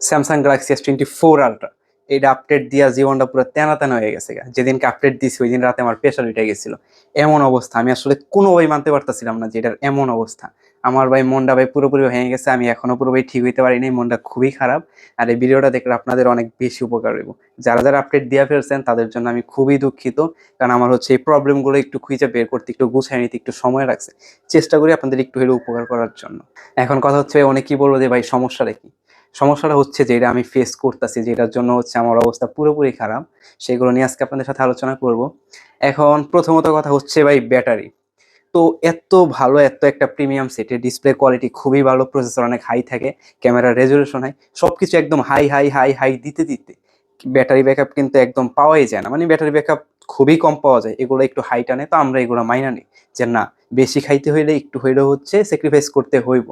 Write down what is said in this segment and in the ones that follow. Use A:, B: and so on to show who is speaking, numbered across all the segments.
A: Samsung Galaxy S twenty four Ultra এটা update দিয়া জীবনটা পুরো তেনা তেনা হয়ে গেছে যেদিনকে আপডেট দিছি ওই দিন রাতে আমার প্রেশার উঠে গেছিল। এমন অবস্থা। আমি আসলে কোনোভাবে মানতে পারতেছিলাম না যে এটার এমন অবস্থা। আমার ভাই মনটা ভাই পুরোপুরি ভেঙে গেছে। আমি এখনও পুরোপুরি ঠিক হইতে পারিনি মনটা খুবই খারাপ। আর এই ভিডিওটা দেখলে আপনাদের অনেক বেশি উপকার হইব। যারা যারা আপডেট দিয়ে ফেলছেন, তাদের জন্য আমি খুবই দুঃখিত। কারণ আমার হচ্ছে এই প্রবলেমগুলো একটু খুঁজে বের করতে, একটু গুছাই নিতে একটু সময় লাগছে। চেষ্টা করি আপনাদের একটু হলেও উপকার করার জন্য। এখন কথা হচ্ছে, অনেক কি বলব যে ভাই, সমস্যাটা কি? সমস্যাটা হচ্ছে যেটা আমি ফেস করতেছি যেটার জন্য হচ্ছে আমার অবস্থা পুরোপুরি খারাপ, সেগুলো নিয়ে আজকে আপনাদের সাথে আলোচনা করব। এখন প্রথমত কথা হচ্ছে ভাই ব্যাটারি। তো এত ভালো, এত একটা প্রিমিয়াম সেটের ডিসপ্লে কোয়ালিটি খুবই ভালো প্রসেসর অনেক হাই থাকে ক্যামেরার রেজলিউশন হাই সব কিছু একদম হাই হাই হাই হাই দিতে দিতে ব্যাটারি ব্যাকআপ কিন্তু একদম পাওয়াই যায় না। মানে ব্যাটারি ব্যাকআপ খুবই কম পাওয়া যায়, এগুলো একটু হাই টানে, তো আমরা এগুলো মাইনা নিই। যে না, বেশি খাইতে হইলে, একটু হইলেও হচ্ছে স্যাক্রিফাইস করতে হইব।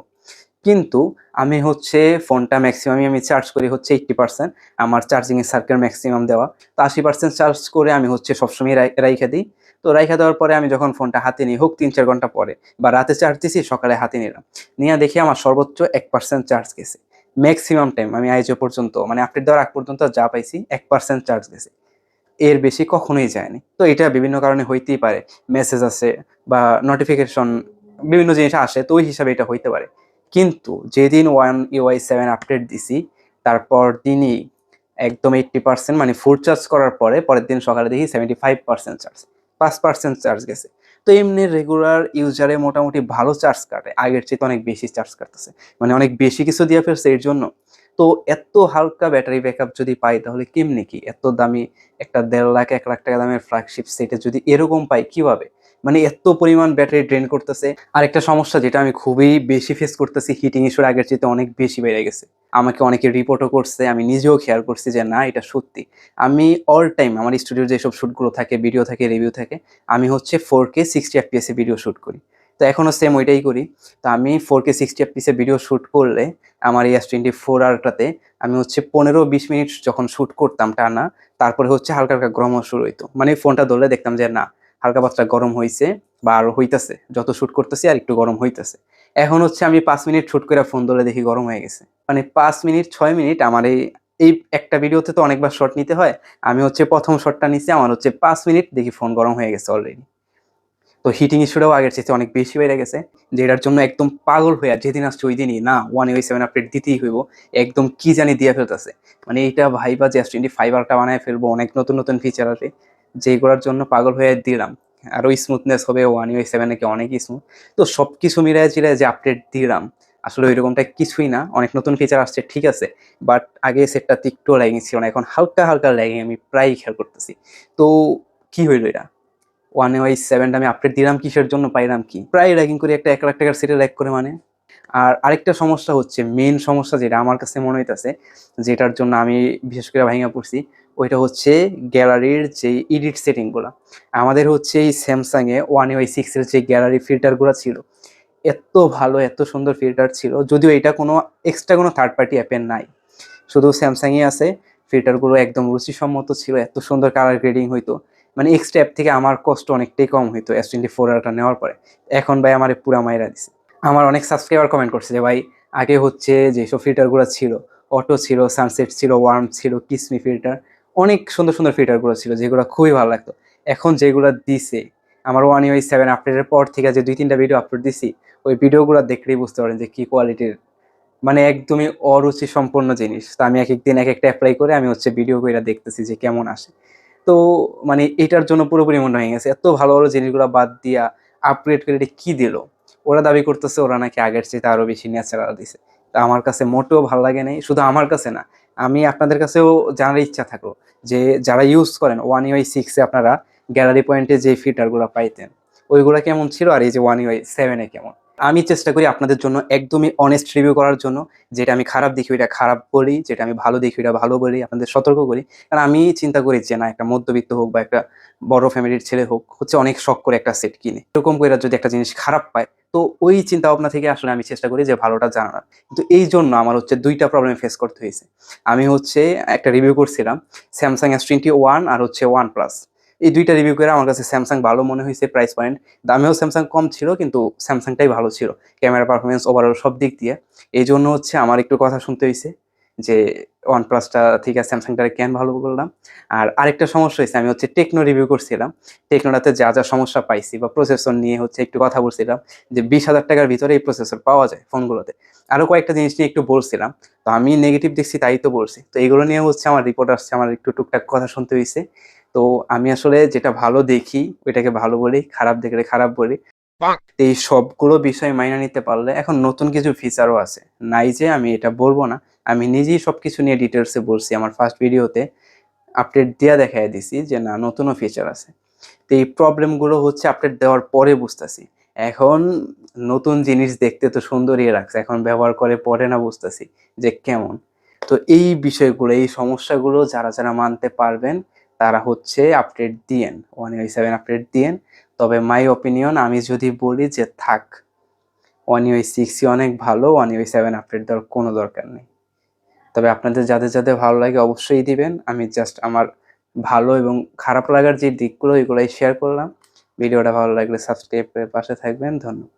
A: কিন্তু আমি হচ্ছে ফোনটা ম্যাক্সিমামই আমি চার্জ করি হচ্ছে এইট্টি পার্সেন্ট আমার চার্জিংয়ের সার্কেল ম্যাক্সিমাম দেওয়া। তো আশি পার্সেন্ট চার্জ করে আমি হচ্ছে সবসময় রাই- রাইখা দিই। তো রাইখা দেওয়ার পরে আমি যখন ফোনটা হাতে নিই, হোক তিন চার ঘণ্টা পরে বা রাতে চার্জ দিছি, সকালে হাতে নিলাম। নিয়ে দেখি আমার সর্বোচ্চ এক পার্সেন্ট চার্জ গেছে। ম্যাক্সিমাম টাইম আমি আইজো পর্যন্ত মানে আপডেট দেওয়ার আগ পর্যন্ত যা পাইছি, এক পার্সেন্ট চার্জ গেছে। এর বেশি কখনোই যায়নি। তো এটা বিভিন্ন কারণে হইতেই পারে। মেসেজ আছে বা নোটিফিকেশন বিভিন্ন জিনিস আসে, তো ওই হিসাবে এটা হইতে পারে। কিন্তু যেদিন ওয়ান ইউআই সেভেন আপডেট দিছি, তারপর দিনই একদম এইট্টি পার্সেন্ট মানে ফুল চার্জ করার পরে পরের দিন সকালে দেখি সেভেন্টি ফাইভ পার্সেন্ট চার্জ পাঁচ পার্সেন্ট চার্জ গেছে। তো এমনি রেগুলার ইউজারে মোটামুটি ভালো চার্জ কাটে, আগের চেয়ে অনেক বেশি চার্জ কাটতেছে মানে অনেক বেশি কিছু দিয়ে ফেলছে এর জন্য। তো এত হালকা ব্যাটারি ব্যাকআপ যদি পাই তাহলে কেমনি কি? এত দামি একটা দেড় লাখ, এক লাখ টাকা দামের ফ্ল্যাগশিপ সেটে যদি এরকম পাই কীভাবে? মানে এত পরিমাণ ব্যাটারি ড্রেন করতেছে। আর একটা সমস্যা যেটা আমি খুবই বেশি ফেস করতেছি হিটিং ইস্যুর আগের চেয়ে অনেক বেশি বেড়ে গেছে। আমাকে অনেকে রিপোর্টও করছে, আমি নিজেও খেয়াল করছি যে না, এটা সত্যি। আমি অল টাইম আমার স্টুডিওর যেসব শ্যুটগুলো থাকে ভিডিও থাকে রিভিউ থাকে, আমি হচ্ছে ফোর কে সিক্সটি এফপিএসে ভিডিও শ্যুট করি। তো এখনও সেম ওইটাই করি। তো আমি ফোর কে সিক্সটি এফপিএসে ভিডিও শ্যুট করলে আমার এই এস টোয়েন্টি ফোর আরটাতে আমি হচ্ছে পনেরো বিশ মিনিট যখন শ্যুট করতাম টানা, তারপরে হচ্ছে হালকা হালকা গরম শুরু হইতো। মানে ফোনটা ধরলে দেখতাম যে না হালকা পাতলা গরম হইছে বা আরও হইতাছে, যত শুট করতেছি আর একটু গরম হইতাছে। এখন হচ্ছে আমি পাঁচ মিনিট শুট করে ফোন ধরে দেখি গরম হয়ে গেছে। মানে পাঁচ মিনিট, ছয় মিনিট আমার এই এই একটা ভিডিওতে তো অনেকবার শট নিতে হয়। আমি হচ্ছে প্রথম শটটা নিছি, আমার হচ্ছে পাঁচ মিনিট দেখি ফোন গরম হয়ে গেছে অলরেডি তো হিটিং ইস্যুটাও আগের চেয়ে অনেক বেশি বেড়ে গেছে, যেটার জন্য একদম পাগল হয়ে আর যেদিন আসছে ওই দিনই না ওয়ান ওই সেভেন আপডেট দিতেই হইব, একদম কি জানি দিয়ে ফেলতেছে। মানে এইটা ভাইবা যে টোয়েন্টি ফাইভ আরটা বানায় ফেলব, অনেক নতুন নতুন ফিচার আছে যেগুলোর জন্য পাগল হয়ে দিলাম। আরও স্মুথনেস হবে ওয়ান ইউ সেভেন নাকি অনেক স্মুথ তো সব কিছু মিলায় চিলায় যে আপডেট দিলাম, আসলে ওইরকমটা কিছুই না। অনেক নতুন ফিচার আসছে, ঠিক আছে। বাট আগে সেটটা একটু ল্যাগিং ছিল না। এখন হালকা হালকা ল্যাগিং আমি প্রায়ই খেয়াল করতেছি। তো কি হইল এটা? ওয়ান ওয়াই সেভেনটা আমি আপডেট দিলাম, কিসের জন্য পাইলাম কি? প্রায় র্যাগিং করে একটা, এক লাখ টাকার সেটে র্যাক করে মানে। আর আরেকটা সমস্যা হচ্ছে মেন সমস্যা যেটা আমার কাছে মনে হইতেছে, যেটার জন্য আমি বিশেষ করে ভাঙা পড়ছি ওইটা হচ্ছে গ্যালারির যে এডিট সেটিংগুলো আমাদের হচ্ছে এই স্যামসাংয়ে ওয়ান ওয়াই সিক্সের যে গ্যালারি ফিল্টারগুলো ছিল, এত ভালো, এত সুন্দর ফিল্টার ছিল, যদিও এটা কোনো এক্সট্রা কোনো থার্ড পার্টি অ্যাপের নাই। শুধু স্যামসাংই আছে ফিল্টারগুলো একদম রুচিসম্মত ছিল, এত সুন্দর কালার গ্রেডিং হইতো। মানে এক্সট্রা অ্যাপ থেকে আমার কষ্ট অনেকটাই কম হইতো এস টোয়েন্টি ফোর আরটা নেওয়ার পরে। এখন ভাই আমার পুরা মাইরা দিছে। আমার অনেক সাবস্ক্রাইবার কমেন্ট করছে যে, ভাই, আগে হচ্ছে যেসব ফিল্টারগুলো ছিল অটো ছিল সানসেট ছিল ওয়ার্ম ছিল কিসমি ফিল্টার অনেক সুন্দর সুন্দর ফিল্টারগুলো ছিল, যেগুলো খুবই ভালো লাগতো। এখন যেগুলো দিছে, আমার ওয়ান ইউআই সেভেন আপডেটের পর থেকে যে দুই, তিনটা ভিডিও আপলোড দিছি, ওই ভিডিওগুলো দেখলেই বুঝতে পারেন যে কি কোয়ালিটির মানে একদমই অরুচি সম্পন্ন জিনিস। তো আমি এক একদিন এক একটা অ্যাপ্লাই করে আমি হচ্ছে ভিডিও করে দেখতেছি যে কেমন আসে। তো মানে এটার জন্য পুরোপুরি মনে হয়ে গেছে, এত ভালো ভালো জিনিসগুলো বাদ দিয়া আপগ্রেড করে এটা কী দিল? ওরা দাবি করতেছে ওরা নাকি আগের চেয়ে আরও বেশি ন্যাচারাল দিছে। তা আমার কাছে মোটেও ভালো লাগে নাই, শুধু আমার কাছে না আমি আপনাদের কাছেও জানার ইচ্ছা থাকল যে যারা ইউজ করেন ওয়ান ইউআই সিক্সে আপনারা গ্যালারি পয়েন্টে যে ফিল্টারগুলো পাইতেন, ওইগুলো কেমন ছিল আর এই যে ওয়ান ইউআই সেভেনে কেমন? আমি চেষ্টা করি আপনাদের জন্য একদমই অনেস্ট রিভিউ করার জন্য। যেটা আমি খারাপ দেখি, ওইটা খারাপ বলি। যেটা আমি ভালো দেখি, ওইটা ভালো বলি। আপনাদের সতর্ক করি। কারণ আমি চিন্তা করি যে, না, একটা মধ্যবিত্ত হোক বা একটা বড় ফ্যামিলির ছেলে হোক, হচ্ছে অনেক শখ করে একটা সেট কিনে। এরকম করে যদি একটা জিনিস খারাপ পায়, তো ওই চিন্তা ভাবনা থেকে আসলে আমি চেষ্টা করি যে, ভালোটা জানার কিন্তু এই জন্য আমার হচ্ছে দুইটা প্রবলেম ফেস করতে হয়েছে। আমি হচ্ছে একটা রিভিউ করছিলাম স্যামসাং এস টোয়েন্টি ওয়ান আর হচ্ছে ওয়ান প্লাস এই দুইটা রিভিউ করে আমার কাছে স্যামসাং ভালো মনে হয়েছে প্রাইস পয়েন্ট দামেও স্যামসাং কম ছিল, কিন্তু স্যামসাংটাই ভালো ছিল। ক্যামেরা পারফরমেন্স ওভারঅল সব দিক দিয়ে। এই জন্য হচ্ছে আমার একটু কথা শুনতে হয়েছে যে ওয়ান প্লাসটা ঠিক আছে স্যামসাংটারে কেন ভালো করলাম আর আরেকটা সমস্যা হয়েছে, আমি হচ্ছে টেকনো রিভিউ করছিলাম। টেকনোটাতে যা যা সমস্যা পাইছি বা প্রসেসর নিয়ে হচ্ছে একটু কথা বলছিলাম, যে বিশ হাজার টাকার ভিতরে এই প্রসেসর পাওয়া যায় ফোনগুলোতে। আরও কয়েকটা জিনিস নিয়ে একটু বলছিলাম, তো আমি নেগেটিভ দেখছি, তাই তো বলছি। তো এইগুলো নিয়ে হচ্ছে আমার রিপোর্ট আসছে, আমার একটু টুকটাক কথা শুনতে হয়েছে। তো আমি আসলে যেটা ভালো দেখি ওইটাকে ভালো বলি খারাপ দেখলে খারাপ বলি। এই সবগুলো বিষয় মাইনা নিতে পারলে এখন নতুন কিছু ফিচারও আছে। নাই যে আমি এটা বলব না আমি নিজেই সবকিছু নিয়ে ডিটেলসে বলছি আমার ফার্স্ট ভিডিওতে আপডেট দেওয়া দেখাই দিছি যে না নতুনও ফিচার আছে। তো এই প্রবলেমগুলো হচ্ছে আপডেট দেওয়ার পরে বুঝতেছি। এখন নতুন জিনিস দেখতে তো সুন্দরই লাগছে এখন ব্যবহার করে পরে না বুঝতেছি যে কেমন। তো এই বিষয়গুলো এই সমস্যাগুলো যারা যারা মানতে পারবেন তারা হচ্ছে আপডেট দিয়েন ওয়ান ইউ সেভেন আপডেট দিয়েন। তবে মাই ওপিনিয়ন আমি যদি বলি যে থাক ওয়ান ইউ সিক্সই অনেক ভালো ওয়ান ইউ সেভেন আপডেট দেওয়ার কোনো দরকার নেই। তবে আপনাদের যাদের যাদের ভালো লাগে অবশ্যই দিবেন। আমি জাস্ট আমার ভালো এবং খারাপ লাগার যে দিকগুলো এগুলোই শেয়ার করলাম। ভিডিওটা ভালো লাগলে সাবস্ক্রাইব করে পাশে থাকবেন। ধন্যবাদ।